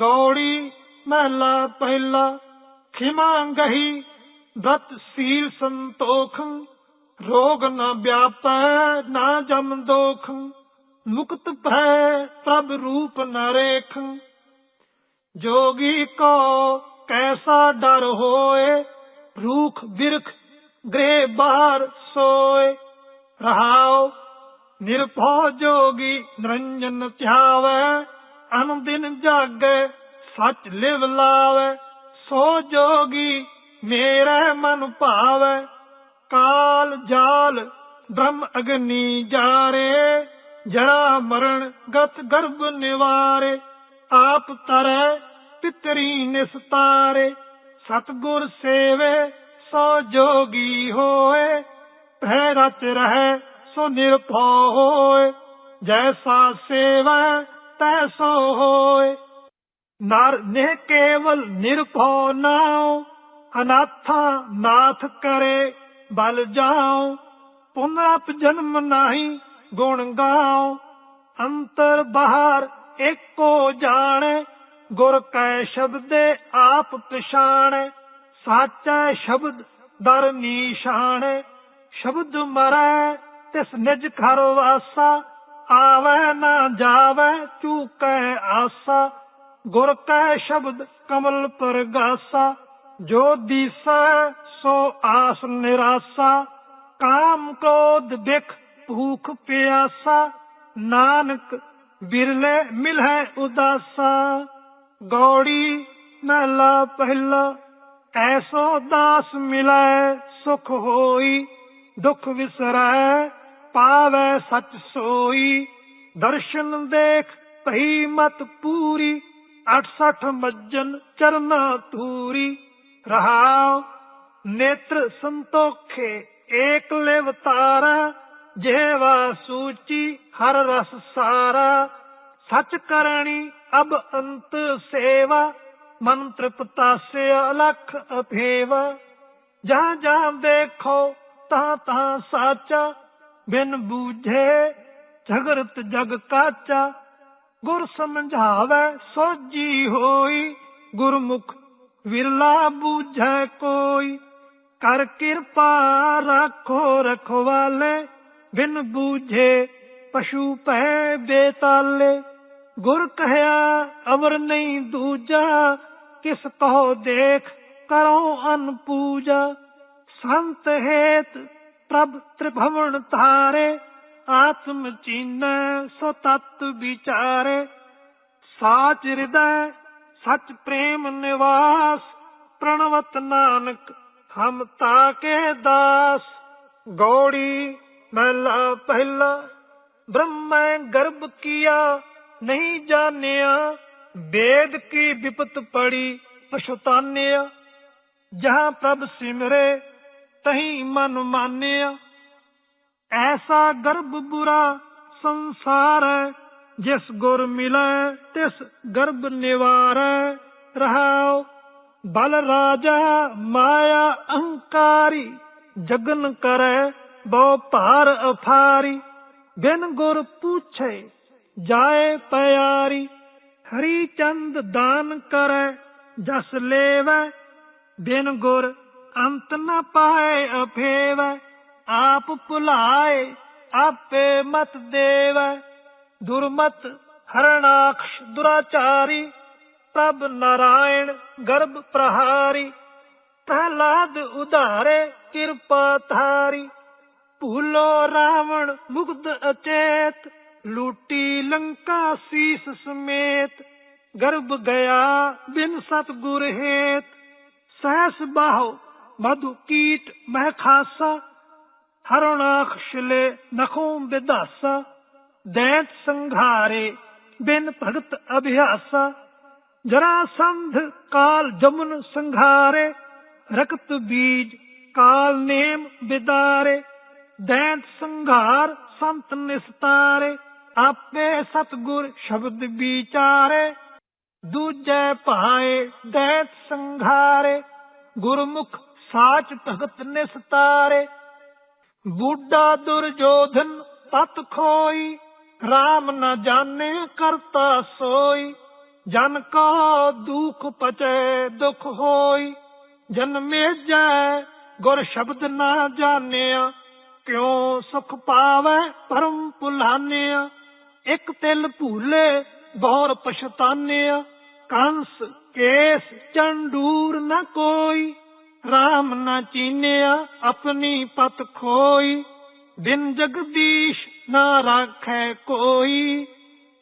ਗੌੜੀ ਮਹਿਲਾ ਪਹਿਲਾ, ਖਿਮਾ ਗਹੀ, ਦਤ ਸੀਲ ਸੰਤੋਖ, ਰੋਗ ਨਾ ਵਿਆਪੈ, ਨਾ ਜਮ ਦੋਖ, ਮੁਕਤ ਭੈ ਪ੍ਰਭ ਰੂਪ ਨ ਰੇਖ। ਜੋਗੀ ਕੋ ਕੈਸਾ ਡਰ ਹੋਏ, ਰੂਖ ਬਿਰਖ ਗ੍ਰੇ ਬਾਹਰ ਸੋਏ। ਰਹਾਉ ਨਿਰਭਉ ਜੋਗੀ ਨਿਰੰਜਨ ਧਿਆਵੈ ਅਨ ਦਿਨ ਜਾਗੈ, ਸੱਚ ਲਿਵ ਲਾਵੈ, ਸੋ ਜੋਗੀ ਮੇਰੇ ਮਨ ਭਾਵੈ। ਕਾਲ ਜਾਲ ਬ੍ਰਹਮ ਅਗਨੀ ਜਾਰੇ, ਜਰਾ ਮਰਨ ਗਤ ਗਰਭ ਨਿਵਾਰੇ। ਆਪ ਤਰੈ ਪਿਤਰੀ ਨਿਸਤਾਰੇ, ਸਤਗੁਰ ਸੇਵੇ, ਸੋ ਜੋਗੀ ਹੋਏ। ਭੈ ਰਚ ਰਹਿ ਸੋ ਨਿਰਭਉ ਹੋਏ, ਜੈਸਾ ਸੇਵਾ ਤੈਸੋ ਹੋਏ ਨਰ ਨਿਹ ਕੇਵਲ ਨਿਰਭਉ ਨਾਉ, ਅਨਾਥਾ ਨਾਥ ਕਰੇ ਬਲ ਜਾਉ। ਪੁਨਰਪ ਜਨਮ ਨਾਹੀ ਗੁਣ ਗਾਉ। ਅੰਤਰ ਬਾਹਰ ਏਕੋ ਜਾਣੈ, ਗੁਰ ਕੈ ਸ਼ਬਦੇ ਆਪ ਪਛਾਣੈ। ਸਾਚੈ ਸ਼ਬਦ ਦਰ ਨੀਸ਼ਾਨੈ ਸ਼ਬਦ ਮਰੈ ਤਿਸ ਨਿਜ ਘਰ ਵਾਸਾ। ਆਵੈ ਨਾ ਜਾਵੈ, ਚੂਕੈ ਆਸਾ। ਗੁਰ ਕੈ ਸ਼ਬਦ ਕਮਲ ਪਰਗਾਸਾ। ਜੋ ਦੀਸੈ, ਸੋ ਆਸ ਨਿਰਾਸਾ। ਕਾਮ ਕ੍ਰੋਧ ਬਿਖ ਭੂਖ ਪਿਆਸਾ। ਨਾਨਕ ਬਿਰਲੇ ਮਿਲੈ ਉਦਾਸਾ। ਗੌੜੀ ਮਹਿਲਾ ਪਹਿਲਾ, ਐਸੋ ਦਾਸ ਮਿਲੈ ਸੁਖ ਹੋਈ, ਦੁਖ ਵਿਸਰੈ ਪਾਵੈ ਸਚ ਸੋਈ, ਦਰਸ਼ਨ ਦੇਖ ਭਈ ਮਤ ਪੂਰੀ 68 ਮੱਜਨ ਚਰਨਾ ਤੂਰੀ ਰਹਾਉ ਨੇਤਰ ਸੰਤੋਖੇ, ਏਕ ਲਿਵ ਤਾਰਾ, ਜਿਹਵਾ ਸੂਚੀ ਹਰ ਰਸ ਸਾਰਾ। ਸਚ ਕਰਣੀ ਅਬ ਅੰਤ ਸੇਵਾ, ਮਨ ਤ੍ਰਿਪਤਾ ਸੇ ਅਲਖ ਅਭੇਵਾ। ਜਾਂ ਜਾਂ ਦੇਖੋ ਤਾਂ ਤਾਂ ਸਾਚਾ ਬਿਨ ਬੂਝੇ ਝਗਰਤ ਜਗ ਕਾਚਾ, ਗੁਰ ਸਮਝਾਵੇ ਸੋਜੀ ਹੋਈ, ਗੁਰਮੁਖ ਵਿਰਲਾ ਬੂਝੈ ਕੋਈ। ਕਰ ਕਿਰਪਾ ਰੱਖੋ ਰਖਵਾਲੇ, ਬਿਨ ਬੂਝੇ ਪਸ਼ੂ ਭੈ ਬੇਤਾਲੇ। ਗੁਰ ਕਹਿਆ, ਅਵਰ ਨਹੀਂ ਦੂਜਾ, ਕਿਸ ਕਹੋ ਦੇਖ, ਕਰੋ ਅਨ ਪੂਜਾ। ਸੰਤ ਹੇਤ ਪ੍ਰਭ ਤ੍ਰਿਭਵਨ ਧਾਰੇ, ਆਤਮ ਚੀਨੈ ਸੋ ਤਤ ਵਿਚਾਰੇ। ਸਾਚ ਹਿਰਦੈ, ਸਚ ਪ੍ਰੇਮ ਨਿਵਾਸ, ਪ੍ਰਣਵਤ ਨਾਨਕ ਹਮ ਤਾਕੇ ਦਾਸ। ਗੌੜੀ ਮਹਿਲਾ ਪਹਿਲਾ, ਬ੍ਰਹਮੈ ਗਰਭ ਕੀਆ, ਨਹੀਂ ਜਾਣਿਆ, ਵੇਦ ਕੀ ਵਿਪਤ ਪੜੀ, ਪਛਤਾਨਿਆ। ਜਹਾਂ ਪ੍ਰਭ ਸਿਮਰੇ ਤਹੀਂ ਮਨ ਮਾਨਿਆ। ਐਸਾ ਗਰਭ ਬੁਰਾ ਸੰਸਾਰ ਹੈ, ਜਿਸ ਗੁਰ ਮਿਲੈ ਤਿਸ ਗਰਭ ਨਿਵਾਰੈ। ਰਹਾਉ ਬਲ ਰਾਜਾ ਮਾਇਆ ਅਹੰਕਾਰੀ, ਜਗਨ ਕਰੈ ਬਹੁ ਭਾਰ ਅਫਾਰੀ। ਬਿਨ ਗੁਰ ਪੁੱਛੇ ਜਾਏ ਪਿਆਰੀ, ਹਰੀ ਚੰਦ ਦਾਨ ਕਰੈ, ਜਸ ਲੇਵੈ ਬਿਨ ਗੁਰ ਅੰਤ ਨਾ ਪਾਏ ਅਫੇਵੈ, ਆਪ ਭੁਲਾਏ, ਆਪੇ ਮਤ ਦੇਵ। ਦੁਰਮਤ ਹਰਣਾਕਸ਼ ਦੁਰਾਚਾਰੀ, ਪ੍ਰਭ ਨਾਰਾਇਣ ਗਰਭ ਪ੍ਰਹਾਰੀ। ਪ੍ਰਹਲਾਦ ਉਧਾਰੇ ਕਿਰਪਾ ਧਾਰੀ। ਭੂਲੋ ਰਾਵਣ ਮੁਗਧ ਅਚੇਤ, ਲੂਟੀ ਲੰਕਾ ਸੀਸ ਸਮੇਤ। ਗਰਭ ਗਿਆ ਬਿਨ ਸਤਗੁਰ ਹੇਤ, ਸਹਸ ਬਾਹੋ ਮਧੂ ਕੀਟ ਮਹਿ ਖਾਸਾ ਹਰਣਾਖਸ਼ਲੇ ਨਖੋਂ ਵਿਦਾਸਾ ਦੈਤ ਸੰਘਾਰੇ ਬਿਨ ਭਗਤ ਅਭਿਆਸਾ, ਜਰਾ ਸੰਧ ਕਾਲ ਜਮਨ ਸੰਘਾਰੇ, ਰਕਤ ਬੀਜ ਕਾਲ ਨੇਮ ਬਿਦਾਰੇ, ਦੈਤ ਸੰਘਾਰ ਸੰਤ ਨਿਸਤਾਰੇ, ਆਪੇ ਸਤਗੁਰ ਸ਼ਬਦ ਵਿਚਾਰੇ, ਦੂਜੇ ਭਾਏ ਦੈਤ ਸੰਘਾਰੇ, ਗੁਰਮੁਖ ਸਾਚ ਭਗਤ ਨਿਸਤਾਰੇ ਬੁੱਢਾ ਦੁਰਜੋਧਨ ਤਤ ਖੋਈ RAM ਨਾ ਜਾਣੇ ਕਰਤਾ ਸੋਈ, ਜਨ ਕਾ ਦੁਖ ਪਚੈ ਦੁਖ ਹੋਈ ਜਨਮੇ ਜੈ ਗੁਰ ਸ਼ਬਦ ਨਾ ਜਾਣਿਆ, ਕਿਉ ਸੁਖ ਪਾਵੈ ਪਰਮ ਭੁਲਾਨਿਆ ਇਕ ਤਿਲ ਭੂਲੇ ਬਹੁਰ ਪਛਤਾਨਿਆ, ਕੰਸ ਕੇਸ ਚੰਡੂਰ ਨਾ ਕੋਈ। RAM ਨਾ ਚੀਨਿਆ, ਆਪਣੀ ਪਤ ਖੋਈ। ਬਿਨ ਜਗਦੀਸ਼ ਨਾ ਰਾਖੈ ਕੋਈ।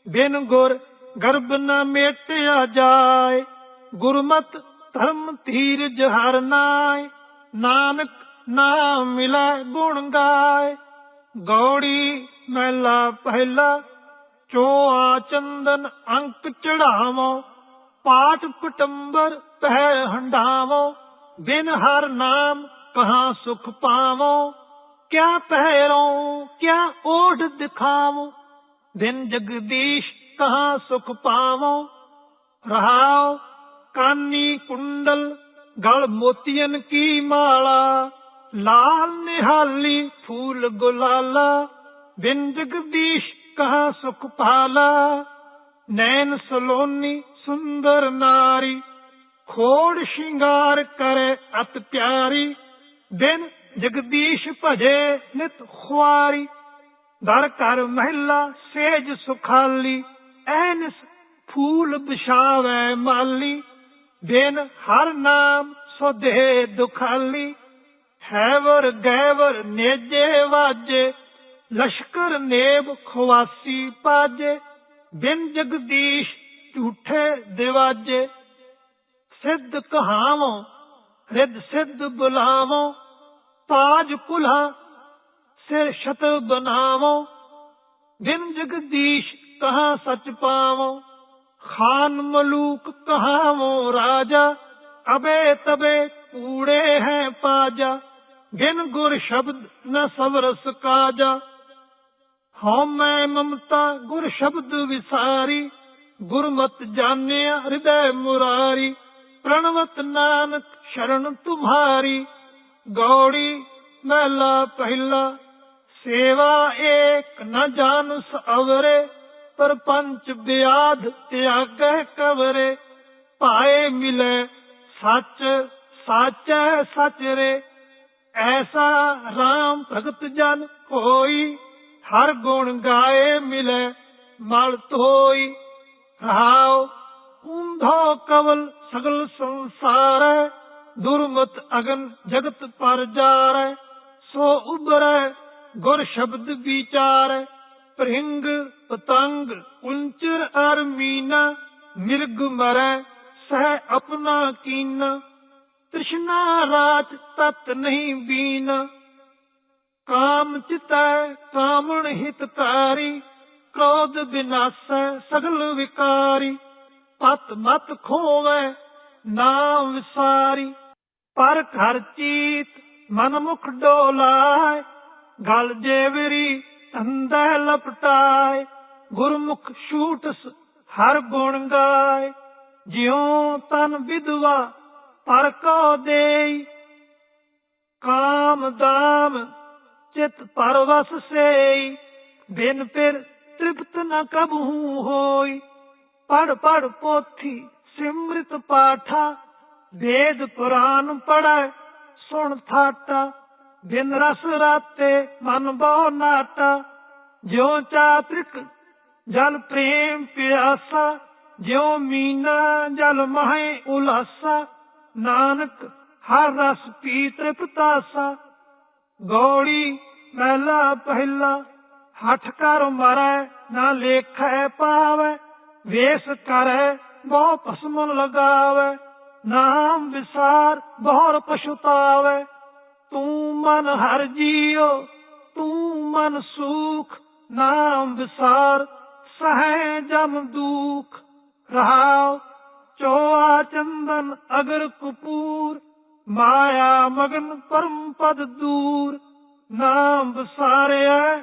ਬਿਨ ਗੁਰ ਗਰਬ ਨਾ ਮੇਟਿਆ ਜਾਏ। ਗੁਰਮਤ ਧਰਮ ਧੀਰਜ ਹਰ ਨਾਏ। ਨਾਨਕ ਨਾਮ ਮਿਲੈ ਗੁਣ ਗਾਏ। ਗੌੜੀ ਮਹਿਲਾ ਪਹਿਲਾ, ਚੋਆ ਚੰਦਨ ਅੰਕ ਚੜਾਵੋ। ਪਾਠ ਪਟੰਬਰ ਪਹਿ ਹੰਡਾਵੋ ਬਿਨ ਹਰ ਨਾਮ ਕਹਾ ਸੁਖ ਪਾਵੋ, ਕਿਆ ਪਹਿਰੋ, ਕਿਆ ਓਢ ਦਿਖਾਵੋ, ਬਿਨ ਜਗਦੀਸ਼ ਕਹਾਂ ਸੁਖ ਪਾਵੋ। ਰਹਾਓ ਕਾਨੀ ਕੁੰਡਲ, ਗਲ ਮੋਤੀਆਂ ਕੀ ਮਾਲਾ, ਲਾਲ ਨਿਹਾਲੀ ਫੂਲ ਗੁਲਾਲਾ, ਬਿਨ ਜਗਦੀਸ਼ ਕਹਾ ਸੁਖ ਪਾਲਾ। ਨੈਣ ਸਲੋਨੀ ਸੁੰਦਰ ਨਾਰੀ ਖੋੜ ਸ਼ਿੰਗਾਰ ਕਰੇ ਅਤ ਪਿਆਰੀ ਬਿਨ ਜਗਦੀਸ਼ ਭਜੇ ਨਿਤ ਖੁਆਰੀ। ਦਰ ਕਰ ਮਹਿਲਾ ਸੇਜ ਸੁਖਾਲੀ ਐਨਸ ਫੂਲ ਬਿਛਾਵੇ ਮਾਲੀ। ਬਿਨ ਹਰ ਨਾਮ ਸੋਧੇ ਦੁਖਾਲੀ। ਹੈਵਰ ਗੈਵਰ ਨੇਜੇ ਵਾਜੇ, ਲਸ਼ਕਰ ਨੇਬ ਖਵਾਸੀ ਪਾਜੇ। ਬਿਨ ਜਗਦੀਸ਼ ਝੂਠੇ ਦਿਵਾਜੇ ਸਿੱਧ ਕਹਾਵੋ, ਰਿੱਧ ਸਿੱਧ ਬੁਲਾਵੋ ਤਾਜ ਕੁਲਾ ਸਿਰ ਛਤ ਬਨਾਵੋ ਬਿਨ ਜਗਦੀਸ਼ ਕਹਾ ਸਚ ਪਾਵੋ, ਖਾਨ ਮਲੂਕ ਕਹਾਵੋ, ਰਾਜਾ ਅਬੇ ਤਬੇ ਕੂੜੇ ਹੈ ਪਾਜਾ, ਬਿਨ ਗੁਰ ਸ਼ਬਦ ਨ ਸਵਰਸ ਕਾਜਾ। ਹਉ ਮੈਂ ਮਮਤਾ ਗੁਰ ਸ਼ਬਦ ਵਿਸਾਰੀ, ਗੁਰਮਤ ਜਾਣਿਆ ਹਿਰਦੈ ਮੁਰਾਰੀ। ਪ੍ਰਣਵਤ ਨਾਨਕ ਸ਼ਰਨ ਤੁਮਹਾਰੀ ਗੌੜੀ ਮਹਿਲਾ ਪਹਿਲਾ, ਸੇਵਾ ਏਕ ਨ ਜਾਣਸ ਅਵਰੇ, ਪਰਪੰਚ ਬਿਆਦ ਤਿਆਗੈ ਕਵਰੇ ਪਾਏ ਮਿਲੇ ਸੱਚ ਸਾਚੈ ਸਚ ਰੇ, ਐਸਾ RAM ਭਗਤ ਜਨ ਕੋਈ, ਹਰ ਗੁਣ ਗਾਏ ਮਿਲੇ, ਮਲ ਧੋਈ ਰਹਾਓ ਉਂਧੋ ਕਵਲ ਸਗਲ ਸੰਸਾਰੈ ਦੁਰਮਤ ਅਗਨ ਜਗਤ ਪਰ ਜਾਰੈ ਸੋ ਉਬਰੈ ਗੁਰ ਸ਼ਬਦ ਵਿਚਾਰੈ ਪ੍ਰਿੰਗ ਪਤੰਗ ਉੰਚਰ ਅਰ ਮੀਨਾ ਮਿਰਗ ਮਰੈ ਸਹਿ ਆਪਣਾ ਕੀਨਾ, ਤ੍ਰਿਸ਼ਨਾ ਰਾਤ ਤਤ ਨਹੀਂ ਬੀਨਾ, ਕਾਮ ਚਿਤੈ ਕਾਮਣ ਹਿਤਕਾਰੀ ਕ੍ਰੋਧ ਬਿਨਾਸੈ ਸਗਲ ਵਿਕਾਰੀ। ਪਤ ਮਤ ਖੋਵੈ, ਨਾਮ ਵਿਸਾਰੀ। ਪਰ ਘਰ ਚੀਤ ਮਨ ਮੁਖ ਡੋਲਾਏ, ਗਲ ਜੇਵਰੀ ਅੰਦੈ ਲਪਟਾਏ। ਗੁਰਮੁਖ ਛੂਟਸ ਹਰ ਗੁਣ ਗਾਏ, ਜਿਉ ਤਨ ਵਿਦਵਾ ਪਰ ਕੋ ਦੇਈ। ਕਾਮ ਦਾਮ ਚਿਤ ਪਰਵਸ ਸੇਈ, ਬਿਨ ਫਿਰ ਤ੍ਰਿਪਤ ਨ ਕਬਹੂ ਹੋਈ। ਪੜ ਪੜ ਪੋਥੀ, ਸਿਮ੍ਰਿਤ ਪਾਠਾ, ਵੇਦ ਪੁਰਾਨ ਪੜੈ ਸੁਣ ਥਾਟਾ, ਬਿਨ ਰਸ ਰਾਤੇ ਮਨ ਬਹੁ ਨਾਟਾ। ਜਿਉ ਚਾਤ੍ਰਿਕ ਜਲ ਪ੍ਰੇਮ ਪਿਆਸਾ, ਜਿਉ ਮੀਨਾ ਜਲ ਮਹਿ ਉਲਾਸਾ, ਨਾਨਕ ਹਰ ਰਸ ਪੀ ਤ੍ਰਿਪਤਾਸਾ ਗੋੜੀ ਮਹਿਲਾ ਪਹਿਲਾ, ਹੱਠ ਕਰ ਮਰੈ ਨਾ ਲੇਖੈ ਪਾਵੈ ਵੇਸ ਕਰੈ ਬਹੁ ਭਸਮ ਲਗਾਵੈ, ਨਾਮ ਵਿਸਾਰ ਬਹੁਰ ਪਛਤਾਵੈ। ਤੂੰ ਮਨ ਹਰ ਜੀਉ, ਤੂੰ ਮਨ ਸੁਖ, ਨਾਮ ਵਿਸਾਰ ਸਹਿ ਜਮ ਦੁਖ। ਰਹਾਉ ਚੋਆ ਚੰਦਨ ਅਗਰ ਕਪੂਰ, ਮਾਇਆ ਮਗਨ ਪਰਮ ਪਦ ਦੂਰ। ਨਾਮ ਵਿਸਾਰਿਆ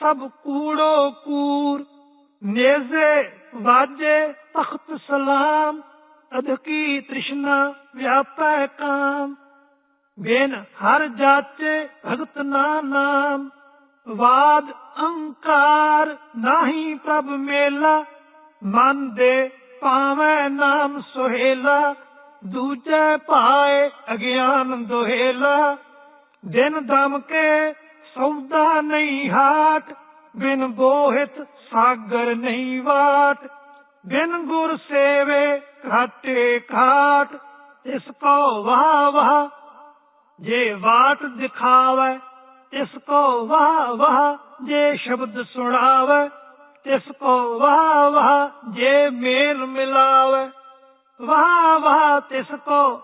ਸਭ ਕੂੜੋ ਕੂਰ, ਨੇਜ਼ੇ ਵਾਜੇ ਤਖਤ ਸਲਾਮ ਅਧਕੀ ਤ੍ਰਿਸ਼ਨਾ ਵਿਆਪੈ ਕਾਮ। ਬਿਨ ਹਰ ਜਾਚੇ ਭਗਤ ਨਾ ਨਾਮ, ਵਾਦ ਅੰਕਾਰ ਨਾਹੀ ਪ੍ਰਭ ਮੇਲਾ। ਮਨ ਦੇ ਪਾਵੈ ਨਾਮ ਸੁਹੇਲਾ, ਦੂਜੇ ਭਾਏ ਅਗਿਆਨ ਦੁਹੇਲਾ। ਦਿਨ ਦਮ ਕੇ ਸੌਦਾ ਨਹੀਂ ਹਾਟ ਬਿਨ ਬੋਹਿਤ ਸਾਗਰ ਨਹੀਂ ਵਾਟ, ਬਿਨ ਗੁਰ ਸੇਵੇ ਘਾਟੇ ਘਾਟ ਇਸ ਕੋ ਵਾਹ ਵਾਹ, ਜੇ ਬਾਤ ਦਿਖਾਵੇ, ਤਿਸ ਕੋ ਵਾਹ ਵਾਹ, ਜੇ ਸ਼ਬਦ ਸੁਣਾਵੇ, ਤਿਸ ਕੋ ਵਾਹ ਵਾਹ, ਜੇ ਮੇਲ ਮਿਲਾਵੇ, ਵਾਹ ਵਾਹ ਤਿਸ ਕੋ,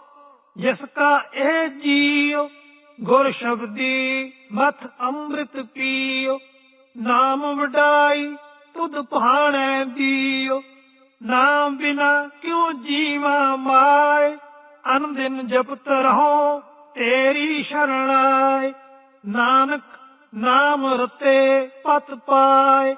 ਜਿਸ ਕਾ ਇਹ ਜੀਉ, ਗੁਰ ਸ਼ਬਦੀ ਮਤ ਅੰਮ੍ਰਿਤ ਪੀਓ ਨਾਮ ਵਡਾਈ, ਤੁਧ ਭਾਣੈ ਦੀਓ। ਨਾਮ ਬਿਨਾ ਕਿਉ ਜੀਵਾ ਮਾਏ? ਅਨ ਦਿਨ ਜਪਤ ਰਹੋ, ਤੇਰੀ ਸ਼ਰਣ ਨਾਨਕ ਨਾਮ ਰਤੇ ਪਤ ਪਾਏ।